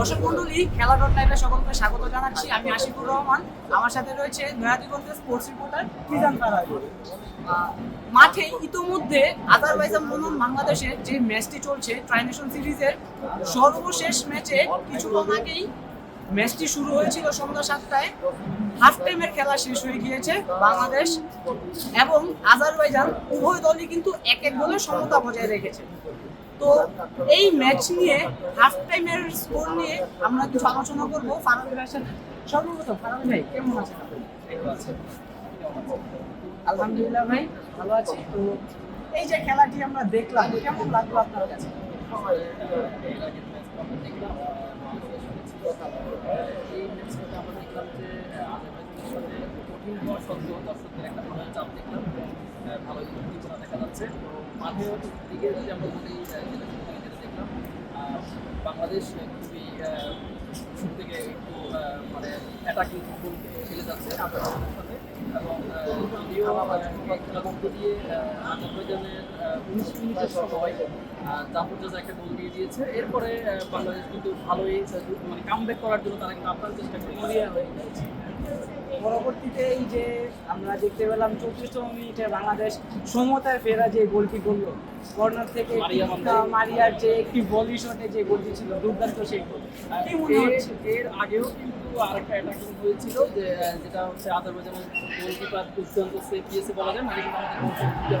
দর্শক মন্ডলী খেলা ডট লাইভে সকলকে স্বাগত জানাচ্ছি। আমি আশিকুর রহমান। আমার সাথে রয়েছে নয়াদিগঞ্জের স্পোর্টস রিপোর্টার মিজান মাঠে ইতোমধ্যে আজারবাইজান বনাম বাংলাদেশের যে ম্যাচটি চলছে ট্রাইনেশন সিরিজের সর্বশেষ ম্যাচে কিছুক্ষণ আগেই ম্যাচটি শুরু হয়েছিল সন্ধ্যা সাতটায়। হাফ টাইমের খেলা শেষ হয়ে গিয়েছে বাংলাদেশ এবং আজারবাইজান উভয় দলই কিন্তু এক এক গোলে সমতা বজায় রেখেছে। তো এই ম্যাচ নিয়ে হাফ টাইমের স্কোর নিয়ে আমরা কিছু আলোচনা করব। ফারাবি ভাইয়ের সাথে সর্বপ্রথম ফারাবি ভাই, কেমন আছেন? আলহামদুলিল্লাহ ভাই, ভালো আছি। তো এই যে খেলাটি আমরা দেখলাম, কেমন লাগল আপনার কাছে? কঠিন হওয়া সত্ত্বেও দর্শকদের একটা ভালো চাপ দেখলাম। ভালো দেখা যাচ্ছে। তো দিকে যদি আমরা বলি দেখলাম বাংলাদেশ খুবই শুরু থেকে একটু মানে অ্যাটাকিং ফুটবল খেলে যাচ্ছে এবং যদিও খেলা মধ্য দিয়ে আজারবাইজানের উনিশ মিনিটের সময় জাফর জাজা একটা গোল দিয়ে দিয়েছে। এরপরে বাংলাদেশ কিন্তু ভালোই মানে কামব্যাক করার জন্য তারা কিন্তু আপ্রাণ চেষ্টা মরিয়া হয়ে গেছে পরবর্তীতে এই যে আমরা দেখতে পেলাম চৌত্রিশতম মিনিটে বাংলাদেশ সমতায় ফেরা যে গোলটি করল কর্নার থেকে মারিয়ার যে একটি বলি শটে যে গোলটি ছিল দুর্দান্ত সেই গোল। মনে এর- হচ্ছে? এর আগেও কিন্তু আরেকটা অ্যাটাকিং হয়েছিল যে যেটা হচ্ছে আজারবাইজানের গোলকিপার দুর্দান্ত সেভ দিয়েছে বলা যায়। মানে আমাদের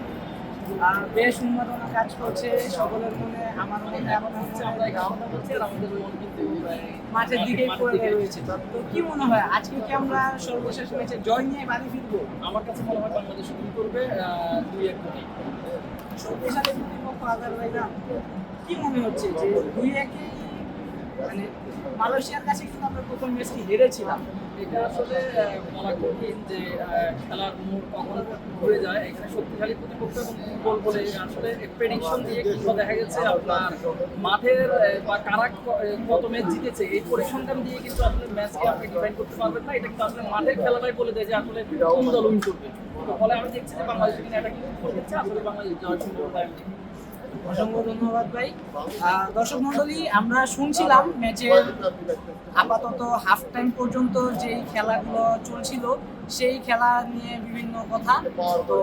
বেশ উন্মাদনা কাজ করছে সকলের মনে আমার মনে এখন হচ্ছে আমরা গাওয়াটা আমাদের মন কিন্তু মাঠের দিকেই পড়ে রয়েছে। তো কি মনে হয় আজকে কি আমরা সর্বশেষ ম্যাচে জয় নিয়ে বাড়ি ফিরবো? আমার কাছে মনে হয় বাংলাদেশ শুরু করবে দুই এক কোটি শক্তিশালী প্রতিপক্ষ আজারবাইজান কি মনে হচ্ছে যে দুই একে মানে মালয়েশিয়ার কাছে কিন্তু আমরা প্রথম ম্যাচটি হেরেছিলাম। এটা আসলে বলা কঠিন যে খেলার মোড় কখন ঘুরে যায়, এখানে শক্তিশালী প্রতিপক্ষ এবং ফুটবল বলে আসলে প্রেডিকশন দিয়ে কিংবা দেখা গেছে আপনার মাঠের বা কারা কত ম্যাচ জিতেছে, এই পরিসংখ্যান দিয়ে কিন্তু আসলে ম্যাচকে আপনি ডিফাইন করতে পারবেন না এটা কিন্তু আসলে মাঠের খেলাটাই বলে দেয় যে আসলে কোন দল উইন করবে ফলে আমি দেখছি যে বাংলাদেশ এখানে এটা কিন্তু খেলছে, আসলে বাংলাদেশ জয়ের সম্ভাবনা। অসংখ্য ধন্যবাদ ভাই। দর্শক মন্ডলী আমরা শুনছিলাম ম্যাচের আপাতত হাফ টাইম পর্যন্ত যেই খেলাগুলো চলছিল, সেই খেলা নিয়ে বিভিন্ন কথা। তো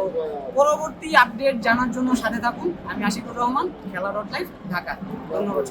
পরবর্তী আপডেট জানার জন্য সাথে থাকুন। আমি আশিকুর রহমান, খেলা ডট লাইভ ঢাকা। ধন্যবাদ।